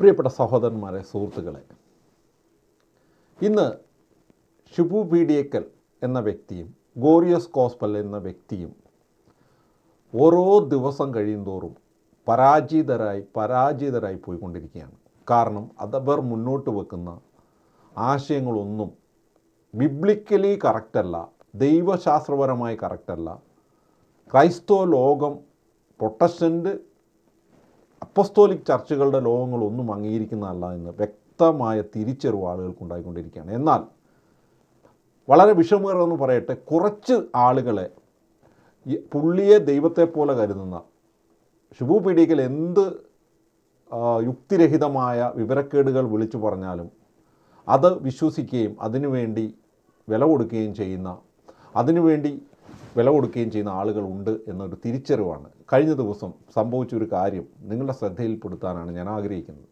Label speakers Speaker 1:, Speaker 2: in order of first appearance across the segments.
Speaker 1: പ്രിയപ്പെട്ട സഹോദരന്മാരെ സുഹൃത്തുക്കളെ. ഇന്ന് ഷിബു പീഡിയക്കൽ എന്ന വ്യക്തിയും ഗോറിയസ് കോസ്പൽ എന്ന വ്യക്തിയും ഓരോ ദിവസം കഴിയുന്തോറും പരാജിതരായി പരാജിതരായി പോയിക്കൊണ്ടിരിക്കുകയാണ്. കാരണം അതവർ മുന്നോട്ട് വെക്കുന്ന ആശയങ്ങളൊന്നും ബിബ്ലിക്കലി കറക്റ്റല്ല ദൈവശാസ്ത്രപരമായി കറക്റ്റല്ല. ക്രൈസ്തവ ലോകം പ്രൊട്ടസ്റ്റന്റ് അപ്പസ്തോലിക് ചർച്ചുകളുടെ ലോകങ്ങളൊന്നും അംഗീകരിക്കുന്നതല്ല എന്ന് വ്യക്തമായ തിരിച്ചറിവ് ആളുകൾക്കുണ്ടായിക്കൊണ്ടിരിക്കുകയാണ്. എന്നാൽ വളരെ വിഷമകരമെന്ന് പറയട്ടെ കുറച്ച് ആളുകളെ പുള്ളിയെ ദൈവത്തെ പോലെ കരുതുന്ന ഷിബു പീഡിയയ്ക്കൽ എന്ത് യുക്തിരഹിതമായ വിവരക്കേടുകൾ വിളിച്ചു പറഞ്ഞാലും അത് വിശ്വസിക്കുകയും അതിനുവേണ്ടി വില കൊടുക്കുകയും ചെയ്യുന്ന അതിനുവേണ്ടി വില കൊടുക്കുകയും ചെയ്യുന്ന ആളുകളുണ്ട് എന്നൊരു തിരിച്ചറിവാണ്. കഴിഞ്ഞ ദിവസം സംഭവിച്ച ഒരു കാര്യം നിങ്ങളുടെ ശ്രദ്ധയിൽപ്പെടുത്താനാണ് ഞാൻ ആഗ്രഹിക്കുന്നത്.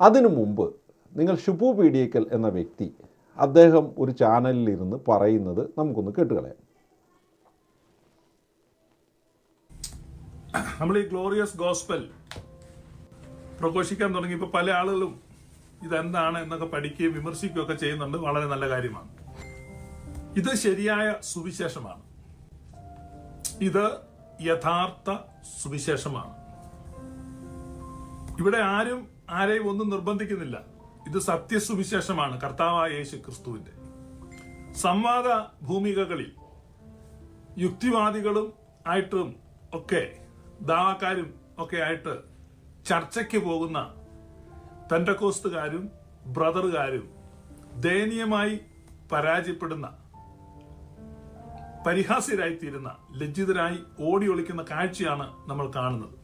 Speaker 1: അതിനു മുമ്പ് നിങ്ങൾ ഷുപു പീഡിയക്കൽ എന്ന വ്യക്തി അദ്ദേഹം ഒരു ചാനലിലിരുന്ന് പറയുന്നത് നമുക്കൊന്ന് കേട്ടുകളയാം.
Speaker 2: നമ്മൾ ഈ ഗ്ലോറിയസ് ഗോസ്പൽ പ്രഘോഷിക്കാൻ തുടങ്ങിയപ്പോൾ പല ആളുകളും ഇതെന്താണ് എന്നൊക്കെ പഠിക്കുകയും വിമർശിക്കുകയും ഒക്കെ ചെയ്യുന്നുണ്ട്. വളരെ നല്ല കാര്യമാണ്. ഇത് ശരിയായ സുവിശേഷമാണ്. ഇത് യഥാർത്ഥ സുവിശേഷമാണ്. ഇവിടെ ആരും ആരെയും ഒന്നും നിർബന്ധിക്കുന്നില്ല. ഇത് സത്യസുവിശേഷമാണ് കർത്താവായ യേശു ക്രിസ്തുവിന്റെ സംവാദ ഭൂമികകളിൽ യുക്തിവാദികളും ആയിട്ടും ഒക്കെ ദാവാക്കാരും ഒക്കെ ആയിട്ട് ചർച്ചയ്ക്ക് പോകുന്ന പെൻഡക്കോസ്തുകാരും ബ്രദറുകാരും ദയനീയമായി പരാജയപ്പെടുന്ന പരിഹാസ്യരായിത്തീരുന്ന ലജ്ജിതരായി ഓടി ഒളിക്കുന്ന കാഴ്ചയാണ് നമ്മൾ കാണുന്നത്.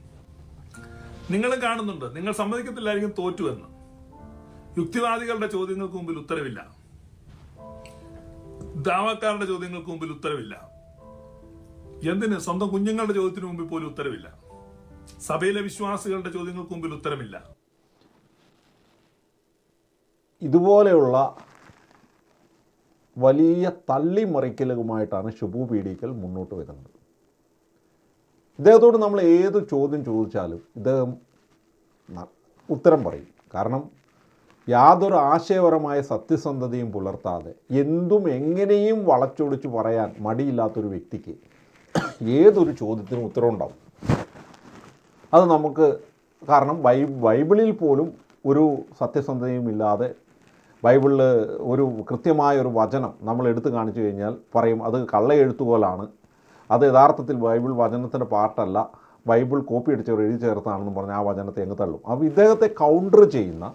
Speaker 2: നിങ്ങൾ കാണുന്നുണ്ട്. നിങ്ങൾ സമ്മതിക്കത്തില്ലായിരിക്കും തോറ്റുവെന്ന്. യുക്തിവാദികളുടെ ചോദ്യങ്ങൾക്ക് മുമ്പിൽ ഉത്തരവില്ല. ദാവാക്കാരുടെ ചോദ്യങ്ങൾക്ക് മുമ്പിൽ ഉത്തരവില്ല. എന്തിന്? സ്വന്തം കുഞ്ഞുങ്ങളുടെ ചോദ്യത്തിന് മുമ്പിൽ പോലും ഉത്തരവില്ല. സഭയിലെ വിശ്വാസികളുടെ ചോദ്യങ്ങൾക്ക് മുമ്പിൽ ഉത്തരമില്ല.
Speaker 1: ഇതുപോലെയുള്ള വലിയ തള്ളിമറിക്കലുമായിട്ടാണ് ഷിബു പീഡിക്കൽ മുന്നോട്ട് വരുന്നത്. ഇദ്ദേഹത്തോട് നമ്മൾ ഏത് ചോദ്യം ചോദിച്ചാലും ഇദ്ദേഹം ഉത്തരം പറയും. കാരണം യാതൊരു ആശയപരമായ സത്യസന്ധതയും പുലർത്താതെ എന്തും എങ്ങനെയും വളച്ചൊടിച്ച് പറയാൻ മടിയില്ലാത്തൊരു വ്യക്തിക്ക് ഏതൊരു ചോദ്യത്തിനും ഉത്തരം ഉണ്ടാവും അത് നമുക്ക് കാരണം ബൈബിളിൽ പോലും ഒരു സത്യസന്ധതയും ഇല്ലാതെ ബൈബിളിൽ ഒരു കൃത്യമായ ഒരു വചനം നമ്മൾ എടുത്തു കാണിച്ചു കഴിഞ്ഞാൽ പറയും അത് കള്ള എഴുത്തുപോലാണ് അത് യഥാർത്ഥത്തിൽ ബൈബിൾ വചനത്തിന്റെ പാർട്ടല്ല ബൈബിൾ കോപ്പി അടിച്ചവർ എഴുതി ചേർത്താണെന്ന് പറഞ്ഞ് ആ വചനത്തെ അങ്ങ് തള്ളും. അപ്പോൾ ഇദ്ദേഹത്തെ കൗണ്ടർ ചെയ്യുന്ന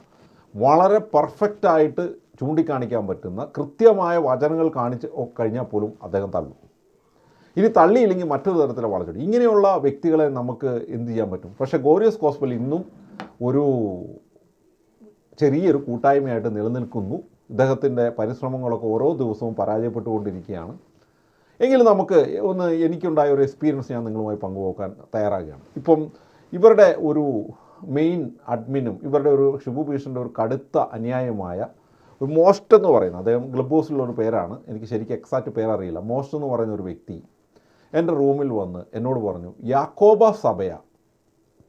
Speaker 1: വളരെ പെർഫെക്റ്റായിട്ട് ചൂണ്ടിക്കാണിക്കാൻ പറ്റുന്ന കൃത്യമായ വചനങ്ങൾ കാണിച്ച് കഴിഞ്ഞാൽ പോലും അദ്ദേഹം തള്ളും. ഇനി തള്ളിയില്ലെങ്കിൽ മറ്റൊരു തരത്തിലെ വളച്ചൊടി. ഇങ്ങനെയുള്ള വ്യക്തികളെ നമുക്ക് എന്ത് ചെയ്യാൻ പറ്റും? പക്ഷേ ഗോറിയസ് കോസ്പൽ ഇന്നും ഒരു ചെറിയൊരു കൂട്ടായ്മയായിട്ട് നിലനിൽക്കുന്നു. ഇദ്ദേഹത്തിന്റെ പരിശ്രമങ്ങളൊക്കെ ഓരോ ദിവസവും പരാജയപ്പെട്ടുകൊണ്ടിരിക്കുകയാണ്. എങ്കിലും നമുക്ക് ഒന്ന് എനിക്കുണ്ടായ ഒരു എക്സ്പീരിയൻസ് ഞാൻ നിങ്ങളുമായി പങ്കുവെക്കാൻ തയ്യാറാകുകയാണ്. ഇപ്പം ഇവരുടെ ഒരു മെയിൻ അഡ്മിനും ഇവരുടെ ഒരു ഷിബു ഭീഷണിന്റെ ഒരു കടുത്ത അന്യായമായ ഒരു മോസ്റ്റ് എന്ന് പറയുന്നത് അദ്ദേഹം ഗ്ലബോസിലുള്ള ഒരു പേരാണ്. എനിക്ക് ശരിക്കും എക്സാക്റ്റ് പേരറിയില്ല. മോസ്റ്റ് എന്ന് പറയുന്ന ഒരു വ്യക്തി എന്റെ റൂമിൽ വന്ന് എന്നോട് പറഞ്ഞു യാക്കോബ സഭയ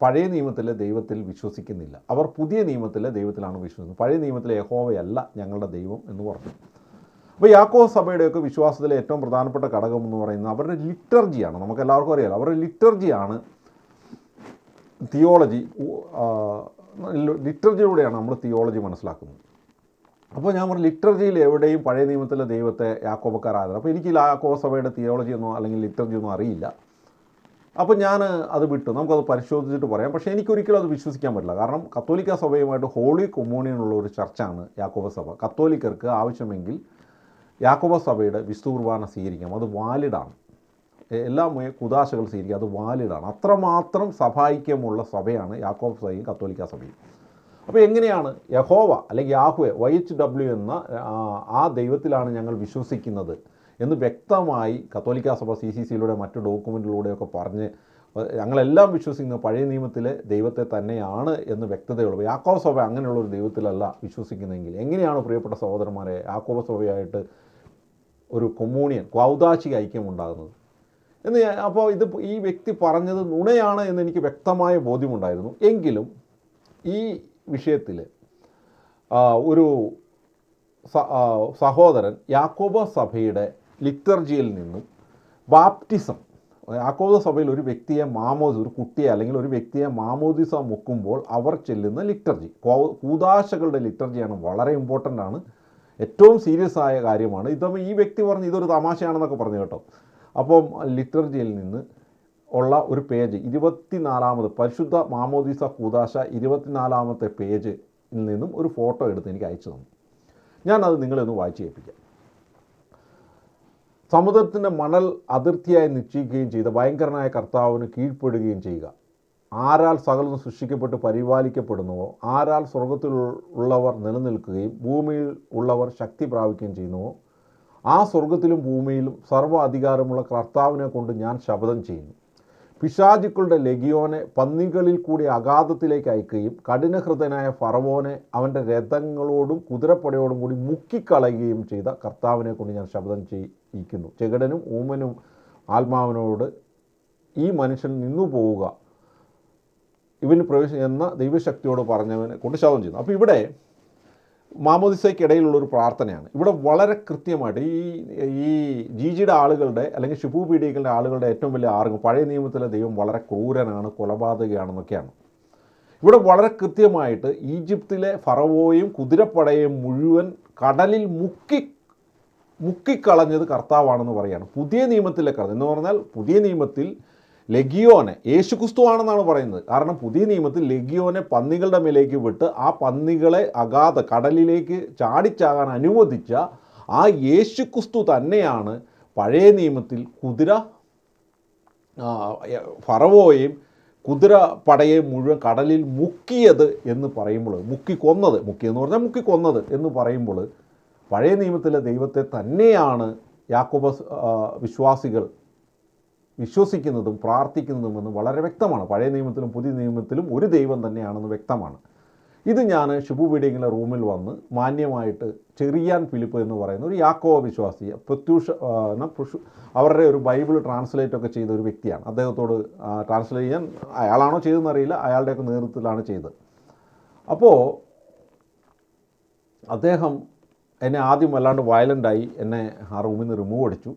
Speaker 1: പഴയ നിയമത്തിലെ ദൈവത്തിൽ വിശ്വസിക്കുന്നില്ല. അവർ പുതിയ നിയമത്തിലെ ദൈവത്തിലാണ് വിശ്വസിക്കുന്നത്. പഴയ നിയമത്തിലെ യഹോവയല്ല ഞങ്ങളുടെ ദൈവം എന്ന് പറഞ്ഞു. അപ്പോൾ യാക്കോ സഭയുടെയൊക്കെ വിശ്വാസത്തിലെ ഏറ്റവും പ്രധാനപ്പെട്ട ഘടകം എന്ന് പറയുന്നത് അവരുടെ ലിറ്റർജിയാണ്. നമുക്ക് എല്ലാവർക്കും അറിയാലോ അവരുടെ ലിറ്റർജിയാണ് തിയോളജി. ലിറ്റർജിയിലൂടെയാണ് നമ്മൾ തിയോളജി മനസ്സിലാക്കുന്നത്. അപ്പോൾ ഞാൻ പറഞ്ഞു ലിറ്റർജിയിൽ എവിടെയും പഴയ നിയമത്തിലെ ദൈവത്തെ യാക്കോബക്കാരായിരുന്നു അപ്പോൾ എനിക്ക് യാക്കോബ സഭയുടെ തിയോളജി അല്ലെങ്കിൽ ലിറ്റർജി ഒന്നും അറിയില്ല. അപ്പോൾ ഞാൻ അത് വിട്ടു. നമുക്കത് പരിശോധിച്ചിട്ട് പറയാം. പക്ഷേ എനിക്കൊരിക്കലും അത് വിശ്വസിക്കാൻ പറ്റില്ല. കാരണം കത്തോലിക്ക സഭയുമായിട്ട് ഹോളി കൊമ്മൂണിയനുള്ള ഒരു ചർച്ചാണ് യാക്കോബ സഭ. കത്തോലിക്കർക്ക് ആവശ്യമെങ്കിൽ യാക്കോബ സഭയുടെ വിശുദ്ധ കുർബാന സ്വീകരിക്കാം. അത് വാലിഡാണ് എല്ലാ കുദാശകൾ സ്വീകരിക്കുക അത് വാലിഡാണ് അത്രമാത്രം സഭായിക്യമുള്ള സഭയാണ് യാക്കോബ സഭയും കത്തോലിക്ക സഭയും. അപ്പോൾ എങ്ങനെയാണ് യഹോവ അല്ലെങ്കിൽ യാഹുവെ വൈ എച്ച് ഡബ്ല്യു എന്ന ആ ദൈവത്തിലാണ് ഞങ്ങൾ വിശ്വസിക്കുന്നത്? എന്ന് വ്യക്തമായി കത്തോലിക്ക സഭ സി സി സിയിലൂടെ മറ്റു ഡോക്യുമെന്റിലൂടെയൊക്കെ പറഞ്ഞ് ഞങ്ങളെല്ലാം വിശ്വസിക്കുന്ന പഴയ നിയമത്തിലെ ദൈവത്തെ തന്നെയാണ് എന്ന് വ്യക്തതയുള്ളൂ. യാക്കോബ സഭ അങ്ങനെയുള്ള ഒരു ദൈവത്തിലല്ല വിശ്വസിക്കുന്നതെങ്കിൽ എങ്ങനെയാണ് പ്രിയപ്പെട്ട സഹോദരന്മാരെ യാക്കോബ സഭയായിട്ട് ഒരു കൊമ്മൂണിയൻ ക്വൗദാശിക ഐക്യം ഉണ്ടാകുന്നത് എന്ന് അപ്പോൾ ഇത് ഈ വ്യക്തി പറഞ്ഞത് നുണയാണ് എന്ന് എനിക്ക് വ്യക്തമായ ബോധ്യമുണ്ടായിരുന്നു. എങ്കിലും ഈ വിഷയത്തിൽ ഒരു സഹോദരൻ യാക്കോബ സഭയുടെ ലിറ്റർജിയിൽ നിന്നും ബാപ്റ്റിസം ആക്കോദ സഭയിൽ ഒരു വ്യക്തിയെ മാമോദി ഒരു കുട്ടിയെ അല്ലെങ്കിൽ ഒരു വ്യക്തിയെ മാമോദിസ മുക്കുമ്പോൾ അവർ ചെല്ലുന്ന ലിറ്റർജി. കൂതാശകളുടെ ലിറ്റർജിയാണ് വളരെ ഇമ്പോർട്ടന്റ് ആണ്. ഏറ്റവും സീരിയസ് ആയ കാര്യമാണ്. ഇതപ്പോൾ ഈ വ്യക്തി പറഞ്ഞ് ഇതൊരു തമാശയാണെന്നൊക്കെ പറഞ്ഞു കേട്ടോ. അപ്പം ലിറ്റർജിയിൽ നിന്ന് ഉള്ള ഒരു പേജ് ഇരുപത്തിനാലാമത് പരിശുദ്ധ മാമോദിസ കൂതാശ ഇരുപത്തിനാലാമത്തെ പേജിൽ നിന്നും ഒരു ഫോട്ടോ എടുത്ത് എനിക്ക് അയച്ചു തന്നു. ഞാനത് നിങ്ങളെ ഒന്ന് വായിച്ചു കേൾപ്പിക്കാം. സമുദ്രത്തിന്റെ മണൽ അതിർത്തിയായി നിശ്ചയിക്കുകയും ചെയ്ത ഭയങ്കരനായ കർത്താവിന് കീഴ്പ്പെടുകയും ചെയ്യുക. ആരാൽ സകലതും സൃഷ്ടിക്കപ്പെട്ട് പരിപാലിക്കപ്പെടുന്നുവോ ആരാൽ സ്വർഗത്തിൽ ഉള്ളവർ നിലനിൽക്കുകയും ഭൂമിയിൽ ഉള്ളവർ ശക്തി പ്രാപിക്കുകയും ചെയ്യുന്നുവോ ആ സ്വർഗത്തിലും ഭൂമിയിലും സർവ അധികാരമുള്ള കർത്താവിനെ കൊണ്ട് ഞാൻ ശപഥം ചെയ്യുന്നു. പിശാചുക്കളുടെ ലഗിയോനെ പന്നികളിൽ കൂടി അഗാധത്തിലേക്ക് അയക്കുകയും കഠിനഹൃദയനായ ഫറവോനെ അവന്റെ രഥങ്ങളോടും കുതിരപ്പടയോടും കൂടി മുക്കിക്കളയുകയും ചെയ്ത കർത്താവിനെ കൊണ്ട് ഞാൻ ശബ്ദം ചെയ്യിക്കുന്നു ചെകടനും ഊമനും ആത്മാവിനോട് ഈ മനുഷ്യൻ നിന്നു പോവുക. ഇവന് പ്രവേശം എന്ന ദൈവശക്തിയോട് പറഞ്ഞവനെ കൊണ്ട് ശബ്ദം ചെയ്യുന്നു. അപ്പോൾ ഇവിടെ മാമോദിസയ്ക്കിടയിലുള്ളൊരു പ്രാർത്ഥനയാണ്. ഇവിടെ വളരെ കൃത്യമായിട്ട് ഈ ഈ ജിജിയുടെ ആളുകളുടെ അല്ലെങ്കിൽ ഷിബു പീഡികളുടെ ആളുകളുടെ ഏറ്റവും വലിയ ആർഗം പഴയ നിയമത്തിലെ ദൈവം വളരെ ക്രൂരനാണ് കൊലപാതകയാണെന്നൊക്കെയാണ്. ഇവിടെ വളരെ കൃത്യമായിട്ട് ഈജിപ്തിലെ ഫറവോയും കുതിരപ്പടയും മുഴുവൻ കടലിൽ മുക്കി മുക്കിക്കളഞ്ഞത് കർത്താവാണെന്ന് പറയാണ്. പുതിയ നിയമത്തിലെ കർത്താവ്. എന്ന് പറഞ്ഞാൽ പുതിയ നിയമത്തിൽ ലഗിയോനെ യേശുക്രിസ്തു ആണെന്നാണ് പറയുന്നത്. കാരണം പുതിയ നിയമത്തിൽ ലഗിയോനെ പന്നികളുടെ മേലേക്ക് വിട്ട് ആ പന്നികളെ അഗാധ കടലിലേക്ക് ചാടിച്ചാകാൻ അനുവദിച്ച ആ യേശുക്രിസ്തു തന്നെയാണ് പഴയ നിയമത്തിൽ കുതിര ഫറവോയും കുതിര പടയെ മുഴുവൻ കടലിൽ മുക്കിയത് എന്ന് പറയുമ്പോൾ മുക്കി കൊന്നത് മുക്കിയെന്ന് പറഞ്ഞാൽ മുക്കി കൊന്നത് എന്ന് പറയുമ്പോൾ പഴയ നിയമത്തിലെ ദൈവത്തെ തന്നെയാണ് യാക്കോബ വിശ്വാസികൾ വിശ്വസിക്കുന്നതും പ്രാർത്ഥിക്കുന്നതും എന്ന് വളരെ വ്യക്തമാണ്. പഴയ നിയമത്തിലും പുതിയ നിയമത്തിലും ഒരു ദൈവം തന്നെയാണെന്ന് വ്യക്തമാണ്. ഇത് ഞാൻ ഷിബു ബീഡിങ്ങിലെ റൂമിൽ വന്ന് മാന്യമായിട്ട് ചെറിയാൻ ഫിലിപ്പ് എന്ന് പറയുന്ന ഒരു യാക്കോവ വിശ്വാസി പ്രത്യൂഷ എന്നാ, പുഷു- അവരുടെ ഒരു ബൈബിൾ ട്രാൻസ്ലേറ്റ് ഒക്കെ ചെയ്ത ഒരു വ്യക്തിയാണ്. അദ്ദേഹത്തോട് ട്രാൻസ്ലേറ്റ് ചെയ്യാൻ അയാളാണോ ചെയ്തതെന്ന് അറിയില്ല. അയാളുടെയൊക്കെ നേതൃത്വത്തിലാണ് ചെയ്തത്. അപ്പോൾ അദ്ദേഹം എന്നെ ആദ്യം വല്ലാണ്ട് വയലന്റായി എന്നെ ആ റൂമിൽ നിന്ന് റിമൂവ് അടിച്ചു.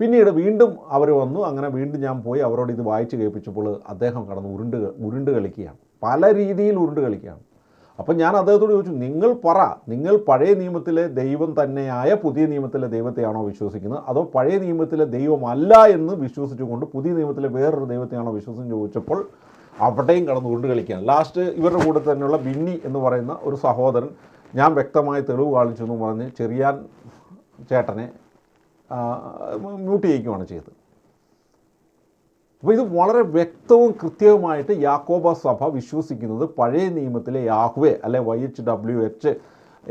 Speaker 1: പിന്നീട് വീണ്ടും അവർ വന്നു. അങ്ങനെ വീണ്ടും ഞാൻ പോയി അവരോട് ഇത് വായിച്ച് കേൾപ്പിച്ചപ്പോൾ അദ്ദേഹം കടന്ന് ഉരുണ്ട് ഉരുണ്ട് കളിക്കുകയാണ്. പല രീതിയിൽ ഉരുണ്ട് കളിക്കുകയാണ്. അപ്പം ഞാൻ അദ്ദേഹത്തോട് ചോദിച്ചു നിങ്ങൾ പറ നിങ്ങൾ പഴയ നിയമത്തിലെ ദൈവം തന്നെയായ പുതിയ നിയമത്തിലെ ദൈവത്തെയാണോ വിശ്വസിക്കുന്നത്? അതോ പഴയ നിയമത്തിലെ ദൈവമല്ല എന്ന് വിശ്വസിച്ചുകൊണ്ട് പുതിയ നിയമത്തിലെ വേറൊരു ദൈവത്തെയാണോ വിശ്വസിച്ച് ചോദിച്ചപ്പോൾ അവിടെയും കടന്ന് ഉരുണ്ട് കളിക്കുകയാണ്. ലാസ്റ്റ് ഇവരുടെ കൂടെ തന്നെയുള്ള ബിന്നി എന്ന് പറയുന്ന ഒരു സഹോദരൻ ഞാൻ വ്യക്തമായ തെളിവ് കാണിച്ചു എന്ന് പറഞ്ഞ് ചെറിയാൻ ചേട്ടനെ മ്യൂട്ട് ചെയ്യിക്കുകയാണ് ചെയ്തത്. അപ്പോൾ ഇത് വളരെ വ്യക്തവും കൃത്യവുമായിട്ട് യാക്കോബ സഭ വിശ്വസിക്കുന്നത് പഴയ നിയമത്തിലെ യാഹുവെ അല്ലെ വൈ എച്ച് ഡബ്ല്യു എച്ച്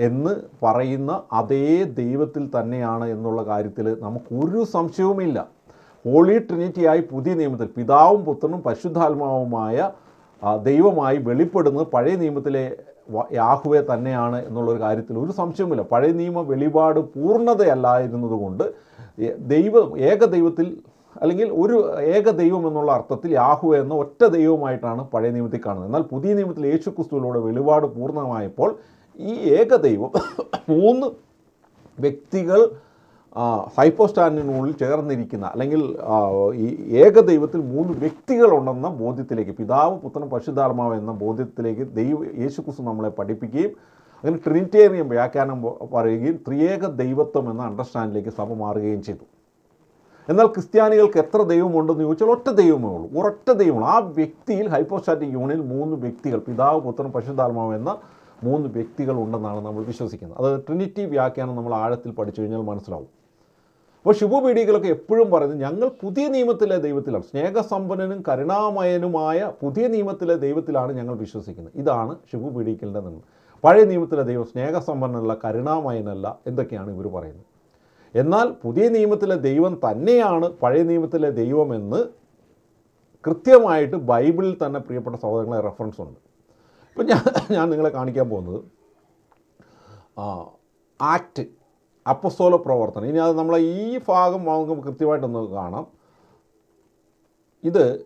Speaker 1: എന്ന് പറയുന്ന അതേ ദൈവത്തിൽ തന്നെയാണ് എന്നുള്ള കാര്യത്തിൽ നമുക്കൊരു സംശയവുമില്ല. ഹോളി ട്രിനിറ്റിയായി പുതിയ നിയമത്തിൽ പിതാവും പുത്രനും പരിശുദ്ധാത്മാവുമായ ദൈവമായി വെളിപ്പെടുന്നത് പഴയ നിയമത്തിലെ യാഹ്വേ തന്നെയാണ് എന്നുള്ളൊരു കാര്യത്തിൽ ഒരു സംശയവുമില്ല. പഴയ നിയമ വെളിപാട് പൂർണതയല്ലായിരുന്നതുകൊണ്ട് ദൈവം ഏക ദൈവത്തിൽ അല്ലെങ്കിൽ ഒരു ഏക ദൈവം എന്നുള്ള അർത്ഥത്തിൽ യാഹു എന്ന ഒറ്റ ദൈവമായിട്ടാണ് പഴയ നിയമത്തിൽ കാണുന്നത്. എന്നാൽ പുതിയ നിയമത്തിൽ യേശു ക്രിസ്തുവിലൂടെ വെളിപാട് പൂർണമായപ്പോൾ ഈ ഏക ദൈവം മൂന്ന് വ്യക്തികൾ ഹൈപ്പോസ്റ്റാൻഡിനുള്ളിൽ ചേർന്നിരിക്കുന്ന അല്ലെങ്കിൽ ഈ ഏകദൈവത്തിൽ മൂന്ന് വ്യക്തികളുണ്ടെന്ന ബോധ്യത്തിലേക്ക് പിതാവ് പുത്രൻ പരിശുദ്ധാത്മാവ് എന്ന ബോധ്യത്തിലേക്ക് ദൈവ യേശുക്രിസ്തു നമ്മളെ പഠിപ്പിക്കുകയും അങ്ങനെ ട്രിനിറ്റേറിയം വ്യാഖ്യാനം പറയുകയും ത്രിയേക ദൈവത്വം എന്ന അണ്ടർസ്റ്റാൻഡിലേക്ക് സഭ മാറുകയും ചെയ്തു. എന്നാൽ ക്രിസ്ത്യാനികൾക്ക് എത്ര ദൈവമുണ്ടെന്ന് ചോദിച്ചാൽ ഒറ്റ ദൈവമേ ഉള്ളൂ. ഒരൊറ്റ ദൈവമാണ് ആ വ്യക്തിയിൽ ഹൈപ്പോസ്റ്റാറ്റിക് യൂണിയനിൽ മൂന്ന് വ്യക്തികൾ പിതാവ് പുത്രൻ പരിശുദ്ധാത്മാവ് എന്ന മൂന്ന് വ്യക്തികൾ ഉണ്ടെന്നാണ് നമ്മൾ വിശ്വസിക്കുന്നത്. അത് ട്രിനിറ്റി വ്യാഖ്യാനം നമ്മൾ ആഴത്തിൽ പഠിച്ചു കഴിഞ്ഞാൽ മനസ്സിലാവും. അപ്പോൾ ശുഭപീഡികളൊക്കെ എപ്പോഴും പറയുന്നത് ഞങ്ങൾ പുതിയ നിയമത്തിലെ ദൈവത്തിലാണ്. സ്നേഹസമ്പന്നനും കരുണാമയനുമായ പുതിയ നിയമത്തിലെ ദൈവത്തിലാണ് ഞങ്ങൾ വിശ്വസിക്കുന്നത്. ഇതാണ് ശുഭപീഡിക്കലിന്റെ നിന്ന് പഴയ നിയമത്തിലെ ദൈവം സ്നേഹസമ്പന്നനല്ല കരുണാമയനല്ല എന്തൊക്കെയാണ് ഇവർ പറയുന്നത്. എന്നാൽ പുതിയ നിയമത്തിലെ ദൈവം തന്നെയാണ് പഴയ നിയമത്തിലെ ദൈവമെന്ന് കൃത്യമായിട്ട് ബൈബിളിൽ തന്നെ പ്രിയപ്പെട്ട സഹോദരങ്ങളെ റെഫറൻസ് ഉണ്ട്. ഇപ്പം ഞാൻ ഞാൻ നിങ്ങളെ കാണിക്കാൻ പോകുന്നത് ആക്ട് അപ്പസ്തോല പ്രവർത്തനം. ഇനി അത് നമ്മളെ ഈ ഭാഗം നമുക്ക് കൃത്യമായിട്ടൊന്ന് കാണാം. ഇത്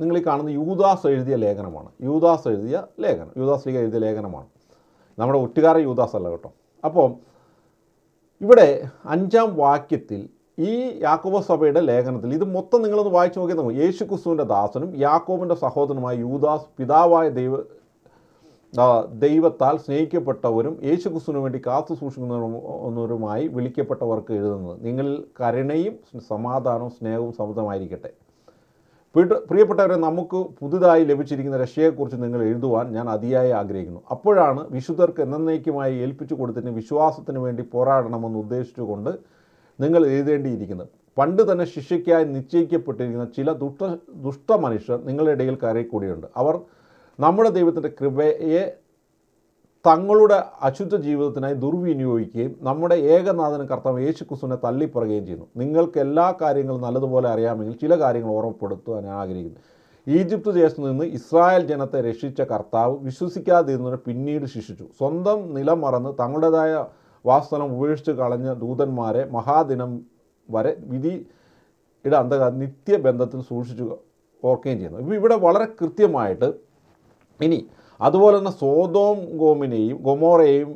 Speaker 1: നിങ്ങൾ ഈ കാണുന്ന യൂദാസ് എഴുതിയ ലേഖനമാണ്. യൂദാസ് എഴുതിയ ലേഖനം. യൂദാസ് ലീഗ എഴുതിയ ലേഖനമാണ്. നമ്മുടെ ഒറ്റുകാര യൂദാസ് അല്ല കേട്ടോ. അപ്പോൾ ഇവിടെ അഞ്ചാം വാക്യത്തിൽ ഈ യാക്കോബ സഭയുടെ ലേഖനത്തിൽ ഇത് മൊത്തം നിങ്ങളൊന്ന് വായിച്ചു നോക്കിയാൽ നോക്കും യേശു ക്രിസ്തുവിന്റെ ദാസനും യാക്കോബിന്റെ സഹോദരനുമായ യൂദാസ് പിതാവായ ദൈവ ദൈവത്താൽ സ്നേഹിക്കപ്പെട്ടവരും യേശു ക്രിസ്തുവിന് വേണ്ടി കാത്തു സൂക്ഷിക്കുന്നവരുമായി വിളിക്കപ്പെട്ടവർക്ക് എഴുതുന്നത്. നിങ്ങളിൽ കരുണയും സമാധാനവും സ്നേഹവും സമൃദ്ധമായിരിക്കട്ടെ. പ്രിയ- പ്രിയപ്പെട്ടവരെ നമുക്ക് പുതുതായി ലഭിച്ചിരിക്കുന്ന രക്ഷയെക്കുറിച്ച് നിങ്ങൾ എഴുതുവാൻ ഞാൻ അതിയായി ആഗ്രഹിക്കുന്നു. അപ്പോഴാണ് വിശുദ്ധർക്ക് എന്നേക്കുമായി ഏൽപ്പിച്ചു കൊടുത്തിന് വിശ്വാസത്തിന് വേണ്ടി പോരാടണമെന്ന് ഉദ്ദേശിച്ചുകൊണ്ട് നിങ്ങൾ എഴുതേണ്ടിയിരിക്കുന്നത്. പണ്ട് തന്നെ ശിക്ഷയ്ക്കായി നിശ്ചയിക്കപ്പെട്ടിരിക്കുന്ന ചില ദുഷ്ട ദുഷ്ട മനുഷ്യർ നിങ്ങളുടെ ഇടയിൽ കയറി കൂടിയുണ്ട് അവർ നമ്മുടെ ദൈവത്തിന്റെ കൃപയെ തങ്ങളുടെ അശുദ്ധ ജീവിതത്തിനായി ദുർവിനിയോഗിക്കുകയും നമ്മുടെ ഏകനാഥനും കർത്താവ് യേശു ക്രിസ്തുവിനെ തള്ളിപ്പറയുകയും ചെയ്യുന്നു. നിങ്ങൾക്ക് എല്ലാ കാര്യങ്ങളും നല്ലതുപോലെ അറിയാമെങ്കിൽ ചില കാര്യങ്ങൾ ഓർമ്മപ്പെടുത്തുവാൻ ഞാൻ ആഗ്രഹിക്കുന്നു. ഈജിപ്ത് ദേശത്ത് നിന്ന് ഇസ്രായേൽ ജനത്തെ രക്ഷിച്ച കർത്താവ് വിശ്വസിക്കാതിരുന്നവരെ പിന്നീട് ശിക്ഷിച്ചു. സ്വന്തം നിലം മറന്ന് തങ്ങളുടേതായ വാസ്തവം ഉപേക്ഷിച്ച് കളഞ്ഞ ദൂതന്മാരെ മഹാദിനം വരെ വിധി ഇട അന്ധകാര നിത്യബന്ധത്തിൽ സൂക്ഷിച്ചു ഓർക്കുകയും ചെയ്യുന്നു. ഇപ്പോൾ ഇവിടെ വളരെ കൃത്യമായിട്ട് ഇനി അതുപോലെ തന്നെ സോതോം ഗോമിനെയും ഗൊമോറയെയും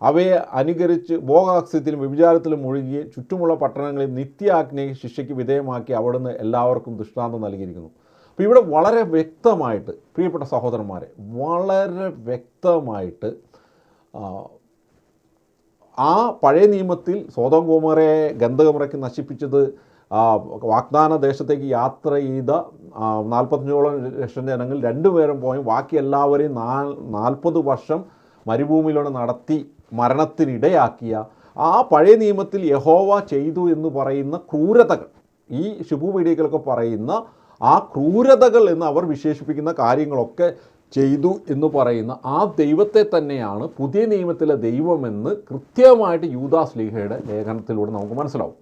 Speaker 1: അവയെ അനുകരിച്ച് ഭോഗാക്സ്യത്തിലും വ്യഭിചാരത്തിലും മുഴുകി ചുറ്റുമുള്ള പട്ടണങ്ങളിൽ നിത്യാജ്ഞയെ ശിക്ഷയ്ക്ക് വിധേയമാക്കി അവിടുന്ന് എല്ലാവർക്കും ദൃഷ്ടാന്തം നൽകിയിരിക്കുന്നു. അപ്പോൾ ഇവിടെ വളരെ വ്യക്തമായിട്ട് പ്രിയപ്പെട്ട സഹോദരന്മാരെ വളരെ വ്യക്തമായിട്ട് ആ, പഴയ നിയമത്തിൽ സ്വതം ഗോമറയെ ഗന്ധകമുറയ്ക്ക് നശിപ്പിച്ചത് വാഗ്ദാന ദേശത്തേക്ക് യാത്ര ചെയ്ത നാൽപ്പത്തഞ്ചോളം ലക്ഷം ജനങ്ങൾ രണ്ടുപേരും പോയി. ബാക്കി എല്ലാവരെയും നാ നാൽപ്പത് വർഷം മരുഭൂമിയിലൂടെ നടത്തി മരണത്തിനിടയാക്കിയ ആ പഴയ നിയമത്തിൽ യഹോവ ചെയ്തു എന്ന് പറയുന്ന ക്രൂരതകൾ ഈ ശുഭപീഡികളൊക്കെ പറയുന്ന ആ ക്രൂരതകൾ എന്ന് അവർ വിശേഷിപ്പിക്കുന്ന കാര്യങ്ങളൊക്കെ ചെയ്തു എന്ന് പറയുന്ന ആ ദൈവത്തെ തന്നെയാണ് പുതിയ നിയമത്തിലെ ദൈവമെന്ന് കൃത്യമായിട്ട് യൂദാസ് ലീഹയുടെ ലേഖനത്തിലൂടെ നമുക്ക് മനസ്സിലാവും.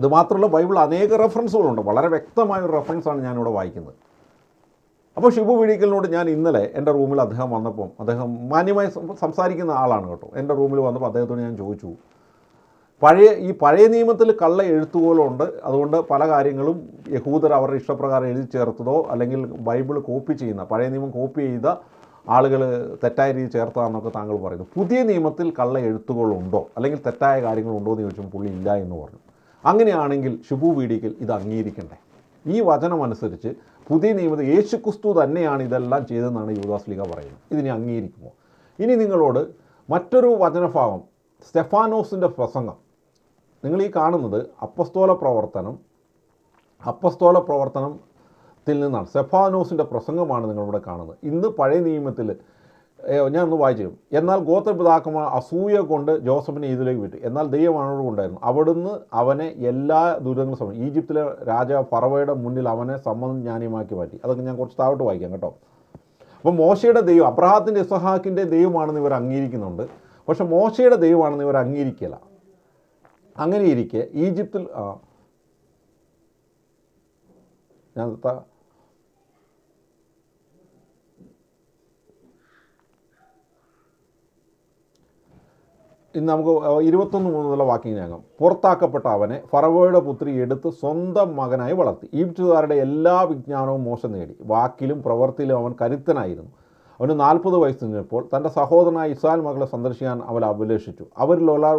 Speaker 1: ഇത് മാത്രമല്ല ബൈബിൾ അനേക റെഫറൻസുകളുണ്ട്. വളരെ വ്യക്തമായ ഒരു റെഫറൻസാണ് ഞാനിവിടെ വായിക്കുന്നത്. അപ്പോൾ ഷിബു വീഴിക്കലിനോട് ഞാൻ ഇന്നലെ എന്റെ റൂമിൽ അദ്ദേഹം വന്നപ്പം അദ്ദേഹം മാന്യമായി സംസാരിക്കുന്ന ആളാണ് കേട്ടോ. എന്റെ റൂമിൽ വന്നപ്പോൾ അദ്ദേഹത്തോട് ഞാൻ ചോദിച്ചു പഴയ ഈ പഴയ നിയമത്തിൽ കള്ള എഴുത്തുപോലുണ്ട് അതുകൊണ്ട് പല കാര്യങ്ങളും യഹൂദർ അവരുടെ ഇഷ്ടപ്രകാരം എഴുതി ചേർത്തതോ അല്ലെങ്കിൽ ബൈബിൾ കോപ്പി ചെയ്യുന്ന പഴയ നിയമം കോപ്പി ചെയ്ത ആളുകൾ തെറ്റായ രീതി ചേർത്തതാണെന്നൊക്കെ താങ്കൾ പറയുന്നു. പുതിയ നിയമത്തിൽ കള്ള എഴുത്തുകളുണ്ടോ അല്ലെങ്കിൽ തെറ്റായ കാര്യങ്ങളുണ്ടോ? എന്ന് ചോദിച്ചപ്പോൾ പുള്ളി ഇല്ല എന്ന് പറഞ്ഞു. അങ്ങനെയാണെങ്കിൽ ശുഭു വീടിക്കൽ ഇത് അംഗീകരിക്കണ്ടേ? ഈ വചനമനുസരിച്ച് പുതിയ നിയമത്തിൽ യേശു ക്രിസ്തു തന്നെയാണ് ഇതെല്ലാം ചെയ്തതെന്നാണ് യുവദാസ് ലീഗ പറയുന്നത്. ഇതിനെ അംഗീകരിക്കുമോ? ഇനി നിങ്ങളോട് മറ്റൊരു വചനഭാഗം സ്റ്റെഫാനോസിന്റെ പ്രസംഗം. നിങ്ങൾ ഈ കാണുന്നത് അപ്പസ്തോല പ്രവർത്തനം അപ്പസ്തോല പ്രവർത്തനത്തിൽ നിന്നാണ്. സെഫാനോസിന്റെ പ്രസംഗമാണ് നിങ്ങളിവിടെ കാണുന്നത്. ഇന്ന് പഴയ നിയമത്തിൽ ഞാൻ ഒന്ന് വായിച്ചു. എന്നാൽ ഗോത്രപിതാക്കന്മാർ അസൂയ കൊണ്ട് ജോസഫിനെ ഇതിലേക്ക് വിട്ടു. എന്നാൽ ദൈവം അവനോട് ഉണ്ടായിരുന്നു അവിടുന്ന് അവനെ എല്ലാ ദുരിതങ്ങളും സമയം ഈജിപ്തിലെ രാജാവ് ഫറവയുടെ മുന്നിൽ അവനെ സമ്മതജ്ഞാനിയുമാക്കി മാറ്റി. അതൊക്കെ ഞാൻ കുറച്ച് താഴോട്ട് വായിക്കാം കേട്ടോ. അപ്പോൾ മോശയുടെ ദൈവം അബ്രഹാത്തിന്റെ ഇസഹാക്കിന്റെ ദൈവമാണെന്ന് ഇവർ അംഗീകരിക്കുന്നുണ്ട്. പക്ഷെ മോശയുടെ ദൈവമാണെന്ന് ഇവർ അംഗീകരിക്കില്ല അങ്ങനെ ഇരിക്കെ ഈജിപ്തിൽ ഞാൻ ഇന്ന് നമുക്ക് ഇരുപത്തൊന്ന് മൂന്നുള്ള ഞങ്ങൾ പുറത്താക്കപ്പെട്ട അവനെ ഫറവോയുടെ പുത്രി എടുത്ത് സ്വന്തം മകനായി വളർത്തി. ഈജിപ്തുകാരുടെ എല്ലാ വിജ്ഞാനവും മോശം നേടി. വാക്കിലും പ്രവൃത്തിയിലും അവൻ കരുത്തനായിരുന്നു. അവന് നാൽപ്പത് വയസ്സ് നിന്നപ്പോൾ തന്റെ സഹോദരനായ ഇസാൽ മകളെ സന്ദർശിക്കാൻ അവൻ അഭിലേഷിച്ചു അവരിൽ ഒരാൾ